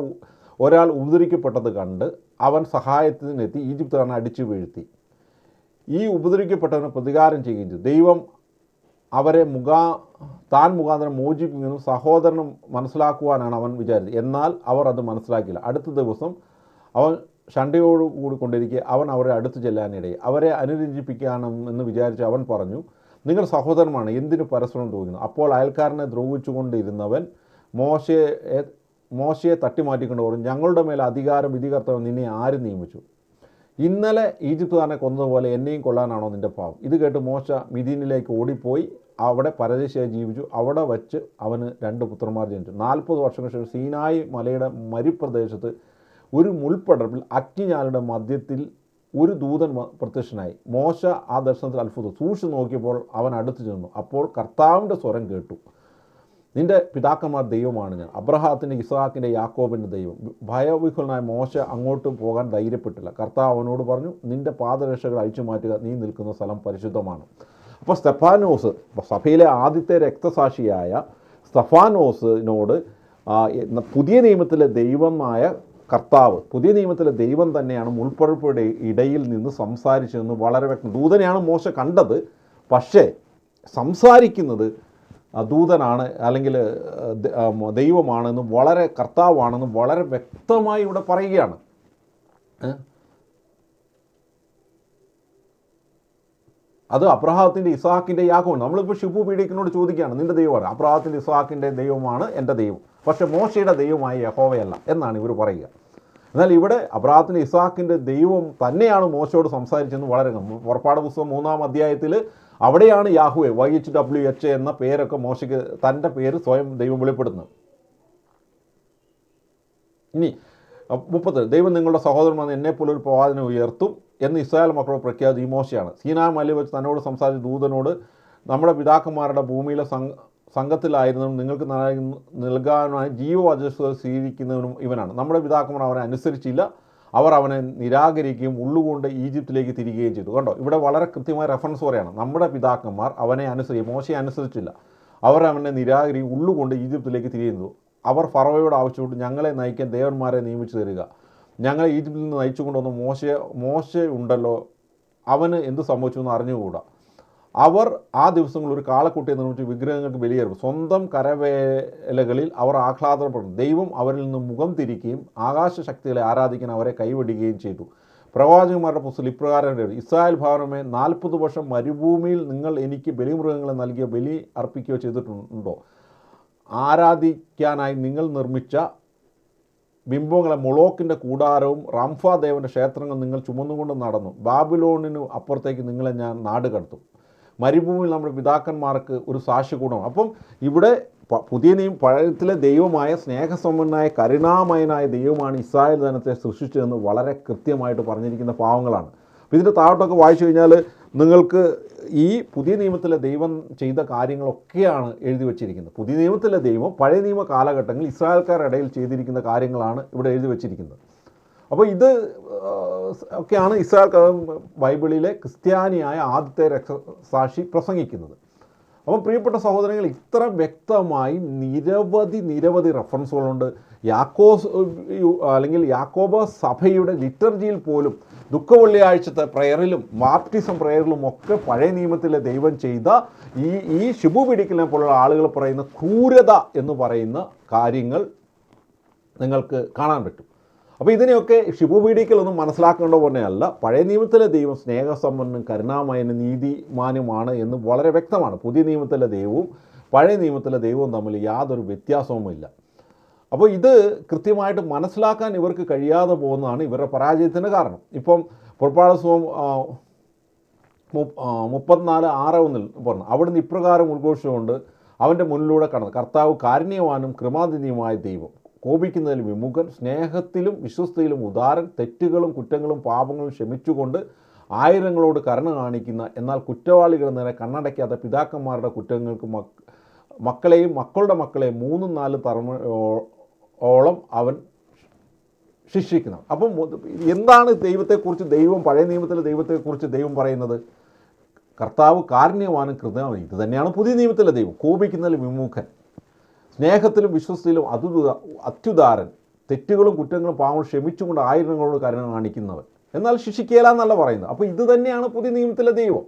Speaker 1: ഒരാൾ ഉപദ്രവിക്കപ്പെട്ടത് കണ്ട് അവൻ സഹായത്തിനെത്തി ഈജിപ്തുകാരനെ അടിച്ചു വീഴ്ത്തി. ഈ ഉപദ്രവിക്കപ്പെട്ടവന് പ്രതികാരം ചെയ്യുകയും ചെയ്തു. ദൈവം അവരെ മുഖാ താൻ മുഖാന്തരം മോചിപ്പിക്കുന്നു സഹോദരനും മനസ്സിലാക്കുവാനാണ് അവൻ വിചാരിച്ചത്. എന്നാൽ അവർ അത് മനസ്സിലാക്കിയില്ല. അടുത്ത ദിവസം അവൻ ഷണ്ടയോട് കൂടി കൊണ്ടിരിക്കെ അവൻ അവരെ അടുത്ത് ചെല്ലാനിടയിൽ അവരെ അനുരഞ്ജിപ്പിക്കണം എന്ന് വിചാരിച്ച് അവൻ പറഞ്ഞു നിങ്ങൾ സഹോദരമാണ് എന്തിനു പരസ്പരം തോന്നുന്നു അപ്പോൾ അയൽക്കാരനെ ദ്രോഹിച്ചുകൊണ്ടിരുന്നവൻ മോശയെ മോശയെ തട്ടിമാറ്റിക്കൊണ്ട് പറഞ്ഞു ഞങ്ങളുടെ മേലെ അധികാരം വിധികർത്തവൻ നിന്നെ ആര് നിയമിച്ചു? ഇന്നലെ ഈജിപ്തുകാരനെ കൊന്നതുപോലെ എന്നെയും കൊള്ളാനാണോ നിന്റെ പാവം ഇത് കേട്ട് മോശ മിഥീനിലേക്ക് ഓടിപ്പോയി. അവിടെ പരദേശിയായി ജീവിച്ചു. അവിടെ വച്ച് അവന് രണ്ട് പുത്രന്മാർ ജനിച്ചു. നാൽപ്പത് വർഷങ്ങൾക്ക് ശേഷം സീനായി മലയുടെ മരുപ്രദേശത്ത് ഒരു മുൾപ്പടർപ്പിൽ അഗ്നിഞ്ഞാലുടെ മധ്യത്തിൽ ഒരു ദൂതൻ പ്രത്യക്ഷനായി. മോശ ആ ദർശനത്തിൽ അത്ഭുതം. സൂക്ഷിച്ചു നോക്കിയപ്പോൾ അവൻ അടുത്തു ചെന്നു. അപ്പോൾ കർത്താവിന്റെ സ്വരം കേട്ടു. നിന്റെ പിതാക്കന്മാർ ദൈവമാണ് ഞാൻ. അബ്രഹാത്തിന്റെ ഇസ്ഹാക്കിന്റെ യാക്കോബിന്റെ ദൈവം. ഭയവിഹുലനായ മോശ അങ്ങോട്ട് പോകാൻ ധൈര്യപ്പെട്ടില്ല. കർത്താവ് അവനോട് പറഞ്ഞു നിന്റെ പാദരക്ഷകൾ അഴിച്ചു മാറ്റുക നീ നിൽക്കുന്ന സ്ഥലം പരിശുദ്ധമാണ്. അപ്പോൾ സ്റ്റെഫാനോസ് സഭയിലെ ആദ്യത്തെ രക്തസാക്ഷിയായ സ്റ്റഫാനോസിനോട് പുതിയ നിയമത്തിലെ ദൈവമായ കർത്താവ് പുതിയ നിയമത്തിലെ ദൈവം തന്നെയാണ് മുൾപ്പഴുപ്പയുടെ ഇടയിൽ നിന്ന് സംസാരിച്ചതെന്ന് വളരെ വ്യക്തം. ദൂതനെയാണ് മോശ കണ്ടത്. പക്ഷേ സംസാരിക്കുന്നത് ദൂതനാണ് അല്ലെങ്കിൽ ദൈവമാണെന്നും വളരെ കർത്താവാണെന്നും വളരെ വ്യക്തമായി ഇവിടെ പറയുകയാണ്. അത് അബ്രഹാത്തിന്റെ ഇസാഖിന്റെ യാഗവും. നമ്മളിപ്പോൾ ഷിബു പീഡിക്കനോട് ചോദിക്കുകയാണ് നിന്റെ ദൈവമാണ്? അബ്രഹാത്തിന്റെ ഇസാഖിന്റെ ദൈവമാണ് എന്റെ ദൈവം. പക്ഷേ മോശയുടെ ദൈവമായ യഹോവയല്ല എന്നാണ് ഇവർ പറയുക. എന്നാൽ ഇവിടെ അബ്രഹാത്തിന്റെ ഇസാഖിന്റെ ദൈവം തന്നെയാണ് മോശയോട് സംസാരിച്ചെന്ന് വളരെ പുറപ്പാട് പുസ്തകം മൂന്നാം അധ്യായത്തിൽ അവിടെയാണ് യാഹുവെ വൈ എച്ച് ഡബ്ല്യു എച്ച് എന്ന പേരൊക്കെ മോശയ്ക്ക് തന്റെ പേര് സ്വയം ദൈവം വെളിപ്പെടുന്നത് ഇനി മുപ്പത്തി മുപ്പത് ദൈവം നിങ്ങളുടെ സഹോദരൻ എന്നെപ്പോലൊരു പ്രവാചനെ ഉയർത്തും. എന്ന് ഇസ്രായേൽ മക്കളോട് പ്രഖ്യാപിച്ചത് ഈ മോശയാണ്. സീനാ മലി വെച്ച് തന്നോട് സംസാരിച്ച ദൂതനോട് നമ്മുടെ പിതാക്കന്മാരുടെ ഭൂമിയിലെ സംഘ സംഘത്തിലായിരുന്നതും നിങ്ങൾക്ക് നൽകാനായി ജീവവചസ്സുകൾ സ്വീകരിക്കുന്നവനും ഇവനാണ്. നമ്മുടെ പിതാക്കന്മാർ അവനെ അനുസരിച്ചില്ല. അവർ അവനെ നിരാകരിക്കുകയും ഉള്ളുകൊണ്ട് ഈജിപ്തിലേക്ക് തിരികുകയും ചെയ്തു. കണ്ടോ? ഇവിടെ വളരെ കൃത്യമായ റെഫറൻസ് പറയാണ്. നമ്മുടെ പിതാക്കന്മാർ അവനെ അനുസരിച്ച് മോശയെ അനുസരിച്ചില്ല. അവർ അവനെ നിരാകരിക്കുകയും ഉള്ളുകൊണ്ട് ഈജിപ്തിലേക്ക് തിരിയുന്നു അവർ ഫറവയോട് ആവശ്യപ്പെട്ട് ഞങ്ങളെ നയിക്കാൻ ദേവന്മാരെ നിയമിച്ചു തരിക. ഞങ്ങളെ ഈജിപ്തിൽ നിന്ന് നയിച്ചു കൊണ്ടുവന്ന മോശ മോശ ഉണ്ടല്ലോ അവന് എന്ത് സംഭവിച്ചു എന്ന് അറിഞ്ഞുകൂടാ. അവർ ആ ദിവസങ്ങളിൽ ഒരു കാളക്കുട്ടിയെ നിർമ്മിച്ച് വിഗ്രഹങ്ങൾക്ക് ബലിയേറും സ്വന്തം കരവേലകളിൽ അവർ ആഹ്ലാദപ്പെടും ദൈവം അവരിൽ നിന്ന് മുഖം തിരിക്കുകയും ആകാശ ശക്തികളെ ആരാധിക്കാൻ അവരെ കൈവടിക്കുകയും ചെയ്തു. പ്രവാചകന്മാരുടെ പുസ്തകം ഇപ്രകാരം ഇസ്രായേൽ ഭവനമേ നാൽപ്പത് വർഷം മരുഭൂമിയിൽ നിങ്ങൾ എനിക്ക് ബലിമൃഗങ്ങളെ നൽകിയോ ബലി അർപ്പിക്കുകയോ ചെയ്തിട്ടുണ്ടോ? ആരാധിക്കാനായി നിങ്ങൾ നിർമ്മിച്ച ബിംബങ്ങളെ മുളോക്കിന്റെ കൂടാരവും റംഫ ദേവന്റെ ക്ഷേത്രങ്ങൾ നിങ്ങൾ ചുമന്നുകൊണ്ട് നടന്നു. ബാബുലോണിനു അപ്പുറത്തേക്ക് നിങ്ങളെ ഞാൻ നാട് കടത്തും. മരുഭൂമിയിൽ നമ്മുടെ പിതാക്കന്മാർക്ക് ഒരു സാക്ഷി കൂടണം അപ്പം ഇവിടെ പുതിയ പഴയത്തിലെ ദൈവമായ സ്നേഹസമ്പന്നനായ കരുണാമയനായ ദൈവമാണ് ഇസ്രായേൽ ജനത്തെ സൃഷ്ടിച്ചതെന്ന് വളരെ കൃത്യമായിട്ട് പറഞ്ഞിരിക്കുന്ന പാവങ്ങളാണ്. ഇതിന്റെ താഴോട്ടൊക്കെ വായിച്ചു കഴിഞ്ഞാൽ നിങ്ങൾക്ക് ഈ പുതിയ നിയമത്തിലെ ദൈവം ചെയ്ത കാര്യങ്ങളൊക്കെയാണ് എഴുതി വച്ചിരിക്കുന്നത്. പുതിയ നിയമത്തിലെ ദൈവം പഴയ നിയമ കാലഘട്ടങ്ങളിൽ ഇസ്രായേൽക്കാരുടെ ഇടയിൽ ചെയ്തിരിക്കുന്ന കാര്യങ്ങളാണ് ഇവിടെ എഴുതി വച്ചിരിക്കുന്നത്. അപ്പോൾ ഇത് ഒക്കെയാണ് ഇസ്രായേൽ ബൈബിളിലെ ക്രിസ്ത്യാനിയായ ആദ്യത്തെ രക്തസാക്ഷി പ്രസംഗിക്കുന്നത്. അപ്പം പ്രിയപ്പെട്ട സഹോദരങ്ങൾ ഇത്ര വ്യക്തമായി നിരവധി നിരവധി റെഫറൻസുകളുണ്ട്. യാക്കോസ് അല്ലെങ്കിൽ യാക്കോബ സഭയുടെ ലിറ്റർജിയിൽ പോലും ദുഃഖവെള്ളിയാഴ്ചത്തെ പ്രയറിലും ബാപ്റ്റിസം പ്രയറിലും ഒക്കെ പഴയ നിയമത്തിലെ ദൈവം ചെയ്ത ഈ ഈ ശുഭു പിടിക്കലിനെ പോലുള്ള ആളുകൾ പറയുന്ന ക്രൂരത എന്ന് പറയുന്ന കാര്യങ്ങൾ നിങ്ങൾക്ക് കാണാൻ പറ്റും. അപ്പോൾ ഇതിനെയൊക്കെ ശിവപീഡിക്കലൊന്നും മനസ്സിലാക്കേണ്ട പോലെയല്ല. പഴയ നിയമത്തിലെ ദൈവം സ്നേഹസമ്പന്നും കരുണാമയനും നീതിമാനുമാണ് എന്ന് വളരെ വ്യക്തമാണ്. പുതിയ നിയമത്തിലെ ദൈവവും പഴയ നിയമത്തിലെ ദൈവവും തമ്മിൽ യാതൊരു വ്യത്യാസവുമില്ല. അപ്പോൾ ഇത് കൃത്യമായിട്ട് മനസ്സിലാക്കാൻ ഇവർക്ക് കഴിയാതെ പോകുന്നതാണ് ഇവരുടെ പരാജയത്തിന് കാരണം. ഇപ്പം പുറപ്പാട് സുഖം മുപ്പത്തിനാല് ആറ് ഒന്നിൽ പറഞ്ഞു അവിടുന്ന് ഇപ്രകാരം ഉദ്ഘോഷിച്ചുകൊണ്ട് അവന്റെ മുന്നിലൂടെ കടന്നു കർത്താവ് കാരുണ്യവാനും കൃമാതിനിയുമായ ദൈവം കോപിക്കുന്നതിൽ വിമുഖൻ സ്നേഹത്തിലും വിശ്വസ്തയിലും ഉദാരൻ തെറ്റുകളും കുറ്റങ്ങളും പാപങ്ങളും ക്ഷമിച്ചുകൊണ്ട് ആയിരങ്ങളോട് കരുണ കാണിക്കുന്ന എന്നാൽ കുറ്റവാളികൾ നേരെ കണ്ണടയ്ക്കാത്ത പിതാക്കന്മാരുടെ കുറ്റങ്ങൾക്ക് മക് മക്കളെയും മക്കളുടെ മക്കളെയും മൂന്നും നാലും തറമ ഓളം അവൻ ശിക്ഷിക്കുന്നത് അപ്പം എന്താണ് ദൈവത്തെക്കുറിച്ച് ദൈവം പഴയ നിയമത്തിലെ ദൈവത്തെക്കുറിച്ച് ദൈവം പറയുന്നത്? കർത്താവ് കാരുണ്യവാനും കൃതമാണ് ഇത് തന്നെയാണ് പുതിയ നിയമത്തിലെ ദൈവം. കോപിക്കുന്നതിൽ വിമുഖൻ. സ്നേഹത്തിലും വിശ്വസ്തയിലും അതു അത്യുദാരൻ. തെറ്റുകളും കുറ്റങ്ങളും പാവം ക്ഷമിച്ചുകൊണ്ട് ആയിരങ്ങളോട് കരുണ കാണിക്കുന്നവൻ. എന്നാൽ ശിക്ഷിക്കേല എന്നല്ല പറയുന്നത്. അപ്പോൾ ഇത് തന്നെയാണ് പുതിയ നിയമത്തിലെ ദൈവം.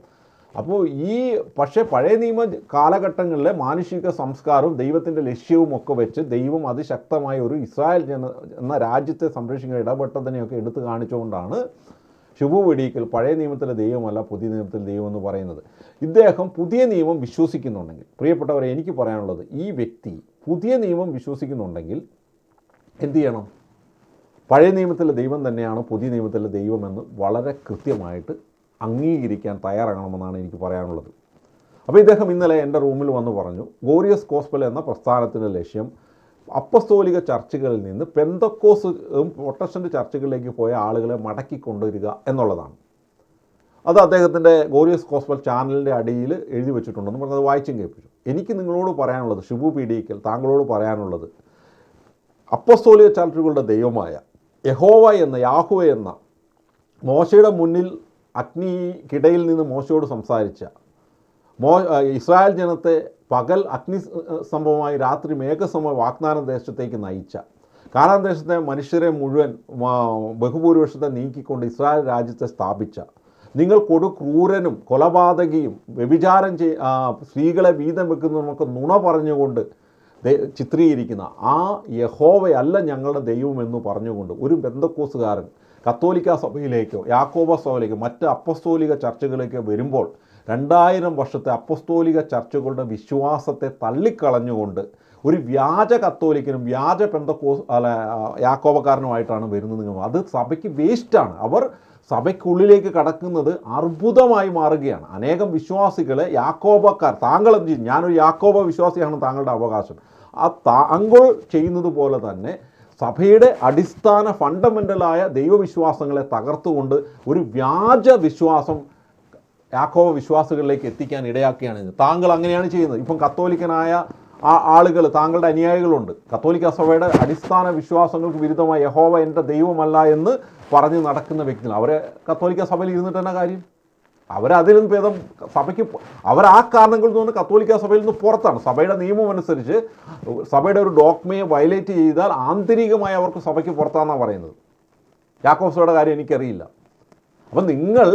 Speaker 1: അപ്പോൾ ഈ പക്ഷേ പഴയ നിയമ കാലഘട്ടങ്ങളിലെ മാനുഷിക സംസ്കാരവും ദൈവത്തിന്റെ ലക്ഷ്യവും ഒക്കെ വെച്ച് ദൈവം അതിശക്തമായ ഒരു ഇസ്രായേൽ ജന എന്ന രാജ്യത്തെ സംരക്ഷിക്കാൻ ഇടപെട്ടതിനെയൊക്കെ എടുത്തു കാണിച്ചുകൊണ്ടാണ് ശുഭ വെടിയിക്കൽ പഴയ നിയമത്തിലെ ദൈവമല്ല പുതിയ നിയമത്തിലെ ദൈവം എന്ന് പറയുന്നത്. ഇദ്ദേഹം പുതിയ നിയമം വിശ്വസിക്കുന്നുണ്ടെങ്കിൽ പ്രിയപ്പെട്ടവരെ എനിക്ക് പറയാനുള്ളത് ഈ വ്യക്തി പുതിയ നിയമം വിശ്വസിക്കുന്നുണ്ടെങ്കിൽ എന്തു ചെയ്യണം? പഴയ നിയമത്തിലെ ദൈവം തന്നെയാണ് പുതിയ നിയമത്തിലെ ദൈവമെന്ന് വളരെ കൃത്യമായിട്ട് അംഗീകരിക്കാൻ തയ്യാറാകണമെന്നാണ് എനിക്ക് പറയാനുള്ളത്. അപ്പോൾ ഇദ്ദേഹം ഇന്നലെ എന്റെ റൂമിൽ വന്ന് പറഞ്ഞു ഗോറിയസ് കോസ്പൽ എന്ന പ്രസ്ഥാനത്തിന്റെ ലക്ഷ്യം അപ്പസ്തോലിക ചർച്ചുകളിൽ നിന്ന് പെന്തക്കോസ് പ്രൊട്ടസ്റ്റന്റ് ചർച്ചുകളിലേക്ക് പോയ ആളുകളെ മടക്കി കൊണ്ടുവരിക എന്നുള്ളതാണ്. അത് അദ്ദേഹത്തിന്റെ ഗോറിയസ് കോസ്പൽ ചാനലിന്റെ അടിയിൽ എഴുതി വെച്ചിട്ടുണ്ടെന്ന് പറഞ്ഞത് വായിച്ചും കേൾപ്പിച്ചു. എനിക്ക് നിങ്ങളോട് പറയാനുള്ളത് ഷിബു പീഡിക്കൽ താങ്കളോട് പറയാനുള്ളത് അപ്പസ്തോലിയ ചാലറ്റുകളുടെ ദൈവമായ യഹോവ എന്ന യാഹുവ എന്ന മോശയുടെ മുന്നിൽ അഗ്നി അഗ്നിക്കിടയിൽ നിന്ന് മോശയോട് സംസാരിച്ച മോ ഇസ്രായേൽ ജനത്തെ പകൽ അഗ്നി സംഭവമായി രാത്രി മേഘസമ വാഗ്ദാന ദേശത്തേക്ക് നയിച്ച കാനാൻ ദേശത്തെ മനുഷ്യരെ മുഴുവൻ ബഹുഭൂരിപക്ഷത്തെ നീക്കിക്കൊണ്ട് ഇസ്രായേൽ രാജ്യത്തെ സ്ഥാപിച്ച നിങ്ങൾ കൊടു ക്രൂരനും കൊലപാതകിയും വ്യഭിചാരം ചെയ് സ്ത്രീകളെ വീതം വെക്കുന്നതുമൊക്കെ നുണ പറഞ്ഞുകൊണ്ട് ചിത്രീകരിക്കുന്ന ആ യഹോവയല്ല ഞങ്ങളുടെ ദൈവമെന്ന് പറഞ്ഞുകൊണ്ട് ഒരു ബന്ധക്കോസുകാരൻ കത്തോലിക്ക സഭയിലേക്കോ യാക്കോബ സഭയിലേക്കോ മറ്റ് അപ്പസ്തോലിക ചർച്ചകളിലേക്കോ വരുമ്പോൾ രണ്ടായിരം വർഷത്തെ അപ്പസ്തോലിക ചർച്ചകളുടെ വിശ്വാസത്തെ തള്ളിക്കളഞ്ഞുകൊണ്ട് ഒരു വ്യാജ കത്തോലിക്കനും വ്യാജ പെന്തക്കോസ് അല്ല യാക്കോബക്കാരനുമായിട്ടാണ് വരുന്നത്. അത് സഭയ്ക്ക് വേസ്റ്റാണ്. അവർ സഭയ്ക്കുള്ളിലേക്ക് കടക്കുന്നത് അർബുദമായി മാറുകയാണ്. അനേകം വിശ്വാസികളെ യാക്കോബക്കാർ താങ്കൾ എന്ത് ചെയ്യും? ഞാനൊരു യാക്കോബ വിശ്വാസിയാണ് താങ്കളുടെ അവകാശം. ആ താങ്കൾ ചെയ്യുന്നത് പോലെ തന്നെ സഭയുടെ അടിസ്ഥാന ഫണ്ടമെന്റലായ ദൈവവിശ്വാസങ്ങളെ തകർത്തുകൊണ്ട് ഒരു വ്യാജ വിശ്വാസം യാക്കോബ വിശ്വാസികളിലേക്ക് എത്തിക്കാൻ ഇടയാക്കുകയാണ്. താങ്കൾ അങ്ങനെയാണ് ചെയ്യുന്നത്. ഇപ്പം കത്തോലിക്കനായ ആ ആളുകൾ താങ്കളുടെ അനുയായികളുണ്ട്. കത്തോലിക്ക സഭയുടെ അടിസ്ഥാന വിശ്വാസങ്ങൾക്ക് വിരുദ്ധമായ യഹോവ എന്റെ ദൈവമല്ല എന്ന് പറഞ്ഞ് നടക്കുന്ന വ്യക്തികൾ അവരെ കത്തോലിക്ക സഭയിൽ ഇരുന്നിട്ട് തന്നെ കാര്യം? അവരതിലും ഭേദം സഭയ്ക്ക് അവർ ആ കാരണങ്ങളിൽ നിന്ന് കത്തോലിക്ക സഭയിൽ നിന്ന് പുറത്താണ്. സഭയുടെ നിയമം അനുസരിച്ച് സഭയുടെ ഒരു ഡോക്മയെ വയലേറ്റ് ചെയ്താൽ ആന്തരികമായി അവർക്ക് സഭയ്ക്ക് പുറത്താണെന്നാണ് പറയുന്നത്. യാക്കോബ്സയുടെ കാര്യം എനിക്കറിയില്ല. അപ്പം നിങ്ങൾ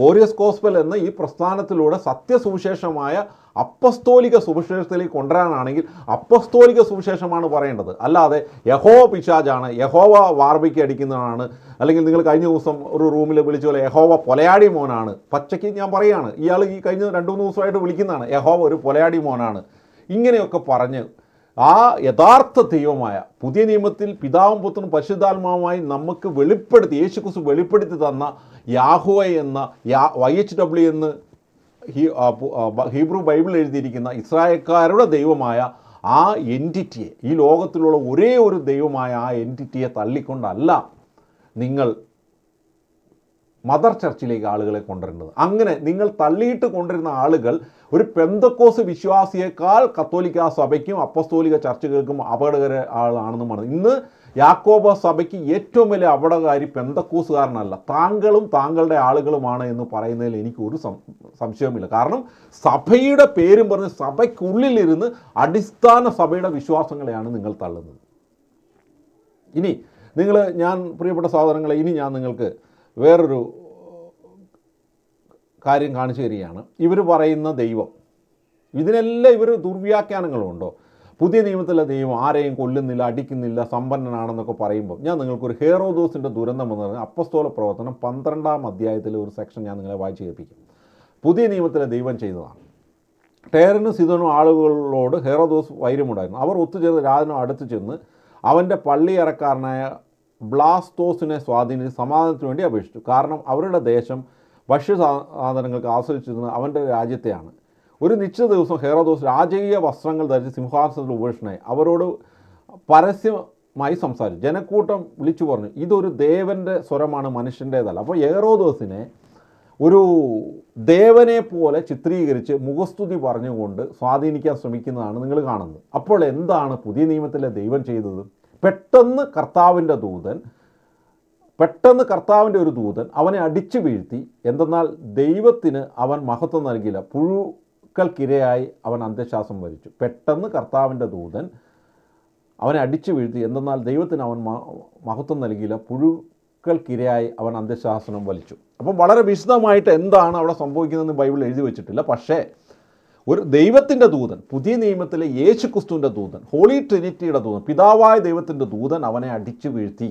Speaker 1: ഗോറിയസ് കോസ്പൽ എന്ന ഈ പ്രസ്ഥാനത്തിലൂടെ സത്യസുവിശേഷമായ അപ്പസ്തോലിക സുവിശേഷത്തിലേക്ക് കൊണ്ടുവരാനാണെങ്കിൽ അപ്പസ്തോലിക സുവിശേഷമാണ് പറയേണ്ടത്. അല്ലാതെ യഹോവ പിശാജാണ് യഹോവ വാർബിക്ക് അടിക്കുന്നതാണ് അല്ലെങ്കിൽ നിങ്ങൾ കഴിഞ്ഞ ദിവസം ഒരു റൂമിൽ വിളിച്ച പോലെ യഹോവ പൊലയാടി മോനാണ്. പച്ചയ്ക്ക് ഞാൻ പറയുകയാണ് ഇയാൾ ഈ കഴിഞ്ഞ രണ്ട് മൂന്ന് ദിവസമായിട്ട് വിളിക്കുന്നതാണ് യഹോവ ഒരു പൊലയാടി മോനാണ്. ഇങ്ങനെയൊക്കെ പറഞ്ഞ് ആ യഥാർത്ഥ ദൈവമായ പുതിയ നിയമത്തിൽ പിതാവും പുത്രനും പരിശുദ്ധാത്മാവുമായി നമുക്ക് വെളിപ്പെടുത്തി യേശു യേശുക്രിസ്തു വെളിപ്പെടുത്തി തന്ന യാഹുവ എന്ന യാ വൈ എച്ച് ഡബ്ല്യു എന്ന് ഹീബ്രു ബൈബിൾ എഴുതിയിരിക്കുന്ന ഇസ്രായേൽക്കാരുടെ ദൈവമായ ആ എന്റിറ്റിയെ ഈ ലോകത്തിലുള്ള ഒരേ ഒരു ദൈവമായ ആ എന്റിറ്റിയെ തള്ളിക്കൊണ്ടല്ല നിങ്ങൾ മദർ ചർച്ചിലേക്ക് ആളുകളെ കൊണ്ടുവരേണ്ടത് അങ്ങനെ നിങ്ങൾ തള്ളിയിട്ട് കൊണ്ടുവരുന്ന ആളുകൾ ഒരു പെന്തക്കോസ് വിശ്വാസിയേക്കാൾ കത്തോലിക്ക സഭയ്ക്കും അപ്പസ്തോലിക ചർച്ചകൾക്കും അപകടകര ആളാണെന്നും പറഞ്ഞു. ഇന്ന് യാക്കോബ സഭയ്ക്ക് ഏറ്റവും വലിയ അപകടകാരി പെന്തക്കോസുകാരനല്ല. താങ്കളും താങ്കളുടെ ആളുകളുമാണ് എന്ന് പറയുന്നതിൽ എനിക്ക് ഒരു സംശയവുമില്ല. കാരണം സഭയുടെ പേരും പറഞ്ഞ് സഭയ്ക്കുള്ളിലിരുന്ന് അടിസ്ഥാന സഭയുടെ വിശ്വാസങ്ങളെയാണ് നിങ്ങൾ തള്ളുന്നത്. ഇനി നിങ്ങൾ ഞാൻ പ്രിയപ്പെട്ട സഹോദരങ്ങളെ ഇനി ഞാൻ നിങ്ങൾക്ക് വേറൊരു കാര്യം കാണിച്ചു തരികയാണ്. ഇവർ പറയുന്ന ദൈവം. ഇതിനെല്ലാം ഇവർ ദുർവ്യാഖ്യാനങ്ങളുണ്ടോ? പുതിയ നിയമത്തിലെ ദൈവം ആരെയും കൊല്ലുന്നില്ല അടിക്കുന്നില്ല സമ്പന്നനാണെന്നൊക്കെ പറയുമ്പോൾ ഞാൻ നിങ്ങൾക്കൊരു ഹേറോദോസിന്റെ ദുരന്തം എന്ന് പറഞ്ഞാൽ അപ്പസ്തോല പ്രവർത്തനം പന്ത്രണ്ടാം അധ്യായത്തിലെ ഒരു സെക്ഷൻ ഞാൻ നിങ്ങളെ വായിച്ചു കേൾപ്പിക്കും. പുതിയ നിയമത്തിലെ ദൈവം ചെയ്തതാണ്. ടേറിനും സിതനും ആളുകളോട് ഹെറോദോസ് വൈരമുണ്ടായിരുന്നു. അവർ ഒത്തുചേർന്ന് രാജനും അടുത്ത് ചെന്ന് അവന്റെ പള്ളിയറക്കാരനായ ബ്ലാസ്തോസിനെ സ്വാധീനിച്ച് സമാധാനത്തിന് വേണ്ടി അപേക്ഷിച്ചു. കാരണം അവരുടെ ദേശം ഭക്ഷ്യ സാ- സാധനങ്ങൾക്ക് ആസ്വദിച്ചിരുന്നത് അവന്റെ രാജ്യത്തെയാണ്. ഒരു നിശ്ചിത ദിവസം ഹെറോദോസ് രാജകീയ വസ്ത്രങ്ങൾ ധരിച്ച് സിംഹാസനത്തിൽ ഉപേക്ഷനായി അവരോട് പരസ്യമായി സംസാരിച്ചു. ജനക്കൂട്ടം വിളിച്ചു പറഞ്ഞു ഇതൊരു ദേവന്റെ സ്വരമാണ് മനുഷ്യന്റേതല്ല. അപ്പോൾ ഹെറോദോസിനെ ഒരു ദേവനെ പോലെ ചിത്രീകരിച്ച് മുഖസ്തുതി പറഞ്ഞുകൊണ്ട് സ്വാധീനിക്കാൻ ശ്രമിക്കുന്നതാണ് നിങ്ങൾ കാണുന്നത്. അപ്പോൾ എന്താണ് പുതിയ നിയമത്തിലെ ദൈവം ചെയ്തത്? പെട്ടെന്ന് കർത്താവിന്റെ ദൂതൻ പെട്ടെന്ന് കർത്താവിന്റെ ഒരു ദൂതൻ അവനെ അടിച്ചു വീഴ്ത്തി. എന്തെന്നാൽ ദൈവത്തിന് അവൻ മഹത്വം നൽകിയില്ല. പുഴുക്കൾക്കിരയായി അവൻ അന്ത്യശ്വാസം വരിച്ചു. പെട്ടെന്ന് കർത്താവിന്റെ ദൂതൻ അവനെ അടിച്ചു വീഴ്ത്തി. എന്തെന്നാൽ ദൈവത്തിന് അവൻ മഹത്വം നൽകിയില്ല. പുഴുക്കൾക്കിരയായി അവൻ അന്ത്യശാസനം വലിച്ചു അപ്പം വളരെ വിശദമായിട്ട് എന്താണ് അവിടെ സംഭവിക്കുന്നതെന്ന് ബൈബിൾ എഴുതി വെച്ചിട്ടില്ല. പക്ഷേ ഒരു ദൈവത്തിന്റെ ദൂതൻ പുതിയ നിയമത്തിലെ യേശു ക്രിസ്തുവിന്റെ ദൂതൻ ഹോളി ട്രിനിറ്റിയുടെ ദൂതൻ പിതാവായ ദൈവത്തിന്റെ ദൂതൻ അവനെ അടിച്ചു വീഴ്ത്തി.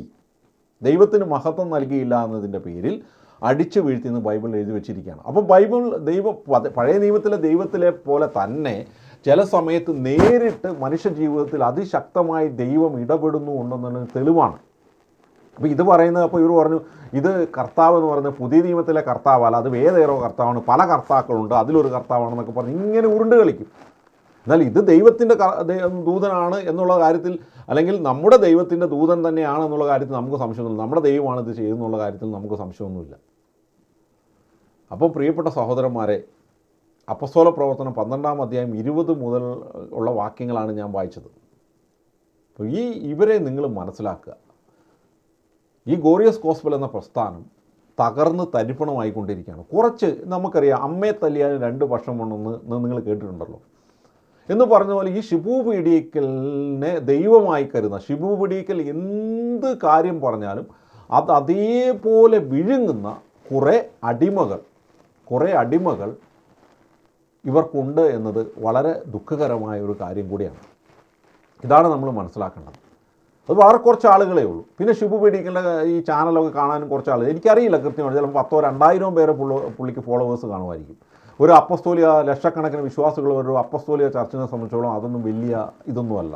Speaker 1: ദൈവത്തിന് മഹത്വം നൽകിയില്ല എന്നതിന്റെ പേരിൽ അടിച്ചു വീഴ്ത്തി എന്ന് ബൈബിൾ എഴുതി വെച്ചിരിക്കുകയാണ്. അപ്പോൾ ബൈബിൾ ദൈവ പഴയ നിയമത്തിലെ ദൈവത്തിലെ പോലെ തന്നെ ചില സമയത്ത് നേരിട്ട് മനുഷ്യ ജീവിതത്തിൽ അതിശക്തമായി ദൈവം ഇടപെടുന്നു ഉണ്ടെന്നുള്ള തെളിവാണ്. അപ്പോൾ ഇത് പറയുന്നത് അപ്പോൾ ഇവർ പറഞ്ഞു ഇത് കർത്താവ് എന്ന് പറയുന്നത് പുതിയ നിയമത്തിലെ കർത്താവല്ല അത് വേദേറോ കർത്താവാണ് പല കർത്താക്കളുണ്ട് അതിലൊരു കർത്താവാണെന്നൊക്കെ പറഞ്ഞ് ഇങ്ങനെ ഉരുണ്ട് കളിക്കും. എന്നാൽ ഇത് ദൈവത്തിന്റെ ദൂതനാണ് എന്നുള്ള കാര്യത്തിൽ അല്ലെങ്കിൽ നമ്മുടെ ദൈവത്തിന്റെ ദൂതൻ തന്നെയാണ് എന്നുള്ള കാര്യത്തിൽ നമുക്ക് സംശയമൊന്നുമില്ല. നമ്മുടെ ദൈവമാണ് ഇത് ചെയ്യുന്നുള്ള കാര്യത്തിൽ നമുക്ക് സംശയമൊന്നുമില്ല. അപ്പോൾ പ്രിയപ്പെട്ട സഹോദരന്മാരെ അപ്പസ്തോല പ്രവർത്തനം പന്ത്രണ്ടാം അധ്യായം ഇരുപത് മുതൽ ഉള്ള വാക്യങ്ങളാണ് ഞാൻ വായിച്ചത്. അപ്പോൾ ഈ ഇവരെ നിങ്ങൾ മനസ്സിലാക്കുക. ഈ ഗോറിയസ് കോസ്ബൽ എന്ന പ്രസ്ഥാനം തകർന്ന് തരിപ്പണമായിക്കൊണ്ടിരിക്കുകയാണ്. കുറച്ച് നമുക്കറിയാം അമ്മയെ തല്ലിയാൽ രണ്ട് വർഷം ഉണ്ടെന്ന് നിങ്ങൾ കേട്ടിട്ടുണ്ടല്ലോ. എന്ന് പറഞ്ഞ പോലെ ഈ ഷിബു പീഡിയക്കലിനെ ദൈവമായി കരുതുന്ന ഷിബു പീഡിയക്കൽ എന്ത് കാര്യം പറഞ്ഞാലും അത് അതേപോലെ വിഴുങ്ങുന്ന കുറേ അടിമകൾ കുറേ അടിമകൾ ഇവർക്കുണ്ട് എന്നത് വളരെ ദുഃഖകരമായ ഒരു കാര്യം കൂടിയാണ്. ഇതാണ് നമ്മൾ മനസ്സിലാക്കേണ്ടത്. അത് വളരെ കുറച്ച് ആളുകളേ ഉള്ളൂ. പിന്നെ ഷിബു പേടിക്കേണ്ട ഈ ചാനലൊക്കെ കാണാനും കുറച്ച് ആളുകൾ. എനിക്കറിയില്ല കൃത്യമായിട്ട്. ചിലപ്പോൾ പത്തോ രണ്ടായിരവും പേരെ പുള്ള പുള്ളിക്ക് ഫോളോവേഴ്സ് കാണുമായിരിക്കും. ഒരു അപ്പസ്തോലിയ ലക്ഷക്കണക്കിന് വിശ്വാസികൾ ഒരു അപ്പസ്തോലിയ ചർച്ചിനെ സംബന്ധിച്ചോളം അതൊന്നും വലിയ ഇതൊന്നുമല്ല.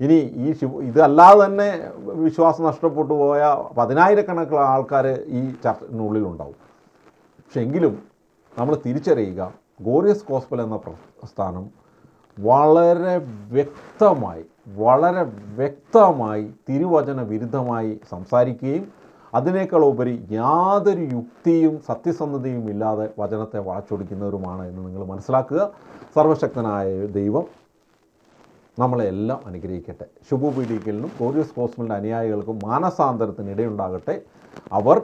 Speaker 1: ഇനി ഈ ശിവ ഇതല്ലാതെ തന്നെ വിശ്വാസം നഷ്ടപ്പെട്ടു പോയ പതിനായിരക്കണക്കിന് ആൾക്കാർ ഈ ചർച്ചിനുള്ളിലുണ്ടാവും. പക്ഷെ എങ്കിലും നമ്മൾ തിരിച്ചറിയുക ഗോറിയസ് കോസ്പൽ എന്ന പ്രസ്ഥാനം വളരെ വ്യക്തമായി വളരെ വ്യക്തമായി തിരുവചന വിരുദ്ധമായി സംസാരിക്കുകയും അതിനേക്കാൾ ഉപരി യാതൊരു യുക്തിയും സത്യസന്ധതയും ഇല്ലാതെ വചനത്തെ വളച്ചൊടിക്കുന്നവരുമാണ് എന്ന് നിങ്ങൾ മനസ്സിലാക്കുക. സർവശക്തനായ ദൈവം നമ്മളെ എല്ലാം അനുഗ്രഹിക്കട്ടെ. ശുഭു പീഡിക്കലിനും ഗോറിയസ് അനുയായികൾക്കും മാനസാന്തരത്തിന് ഇടയുണ്ടാകട്ടെ അവർ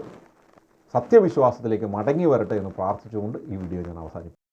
Speaker 1: സത്യവിശ്വാസത്തിലേക്ക് മടങ്ങി വരട്ടെ എന്ന് പ്രാർത്ഥിച്ചുകൊണ്ട് ഈ വീഡിയോ ഞാൻ അവസാനിപ്പിക്കും